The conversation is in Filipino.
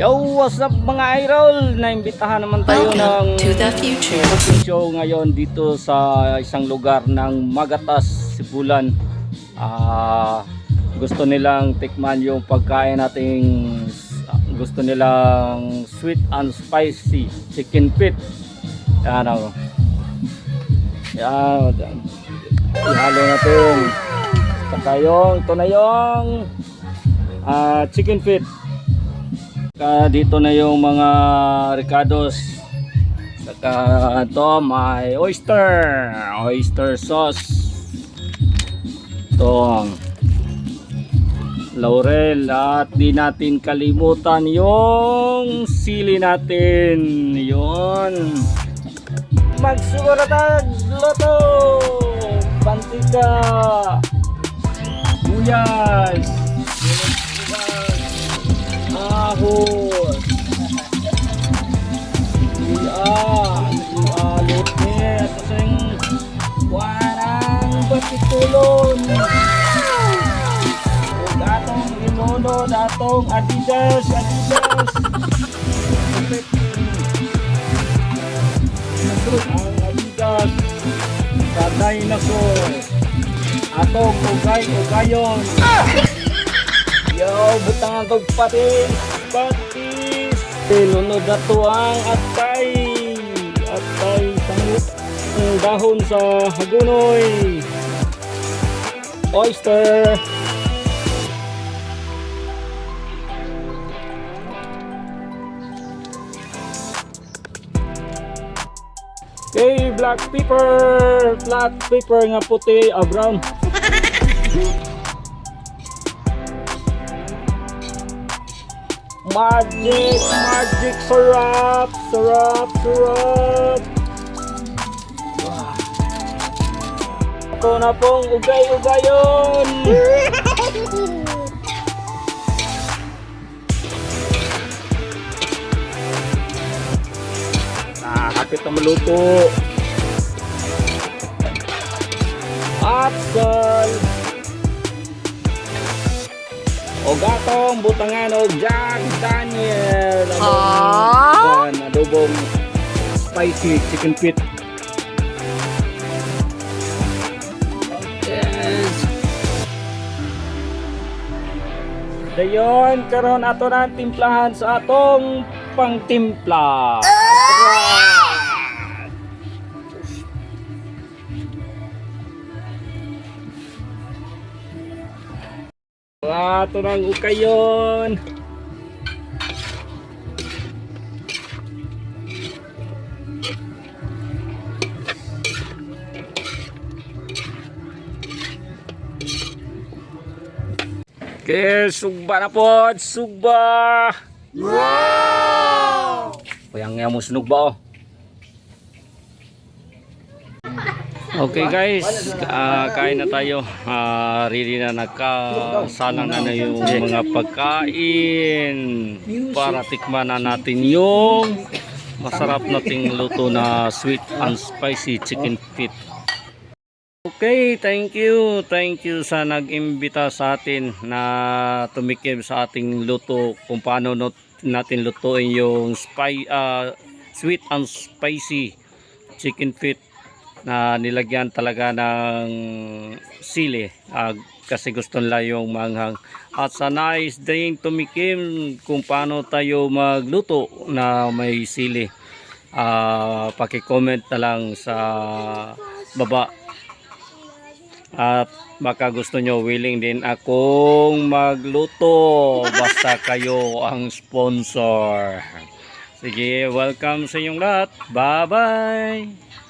Yo, what's up mga idol? Naimbitahan naman tayo Welcome ng to the future. cooking show ngayon dito sa isang lugar ng Magatas, Sibulan. Ah, gusto nilang tikman yung pagkain nating gusto nilang sweet and spicy chicken feet. Yan o. Yan. Ihalo natin. Saka yung, ito na yung ah, chicken feet. Saka dito na yung mga ricados. Saka ito may oyster. Oyster sauce. Ito. Laurel. At di natin kalimutan yung sili natin. Yun. Magsuratag loto. Pantika. Buyas. Datong Adidas. Adidas. Ang Adidas. Sa dinosaur. Atong ugay-ugayon. Yo, butang ang patis, patis. Tinunod na to ang atay. Atay samut. Ang dahon sa hagunoy. Oyster. Okay, black pepper. Black pepper nga puti, ah, brown. Magic, magic syrup, syrup, syrup. Ako na pong ugay-ugayon. Kapit na maluto. Sal. O gatong butangan o Jack Daniel. Adobong, Yan, adobong spicy chicken feet. Yes. Dayon, karon ato na timplahan sa atong pangtimpla. Ato nang ukayon. Okay, sugba na po, sugba. Wow! Kuyang nga mo sunog ba oh? Okay guys, ah, kain na tayo. Ah, ready na nagkasalang na na yung mga pagkain para tikman na natin yung masarap nating luto na sweet and spicy chicken feet. Okay, thank you. Thank you sa nag-imbita sa atin na tumikim sa ating luto kung paano natin lutuin yung spy, ah, sweet and spicy chicken feet na nilagyan talaga ng sili. Ah, kasi gusto nila yung manghang. At sa nice din tumikim kung paano tayo magluto na may sili. Ah, paki-comment na lang sa baba. At baka gusto nyo willing din akong magluto. Basta kayo ang sponsor. Sige welcome sa inyong lahat. Bye bye